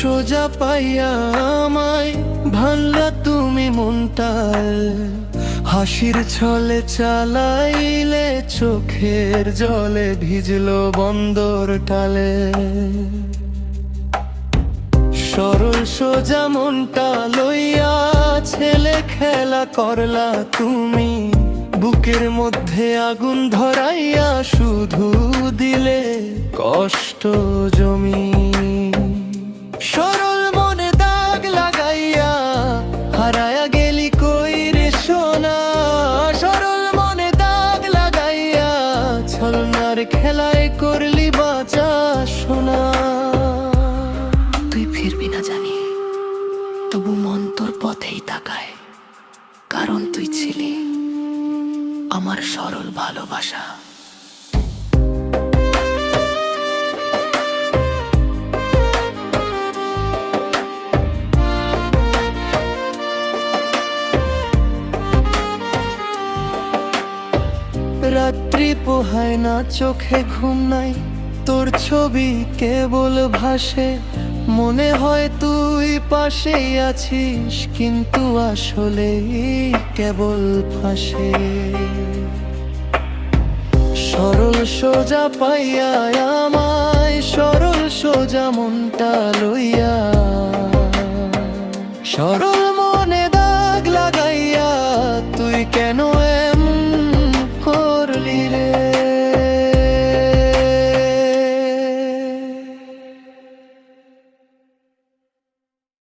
সোজা পাইয়া আমায় ভাঙলা তুমি মনটাল। হাসির ছলে চালাইলে চোখের জলে ভিজলো বন্দর টালে। সরল সোজা মনটা লইয়া ছেলে খেলা করলা তুমি। বুকের মধ্যে আগুন ধরাইয়া শুধু দিলে কষ্ট জমি। ছলনার খেলায় করলি বাঁচা সোনা। তুই ফিরবি না জানি, তবু মন তোর পথেই তাকায়। কারণ তুই ছিলি আমার সরল ভালোবাসা। রাত্রি পোহায় না, চোখে ঘুম নাই। তোর ছবি কেবল ভাসে। মনে হয় তুই পাশেই আছিস, কিন্তু আসলে কেবল ফাঁসে। সরল সোজা পাইয়া আমায়, সরল সোজা মনটা লইয়া। সরল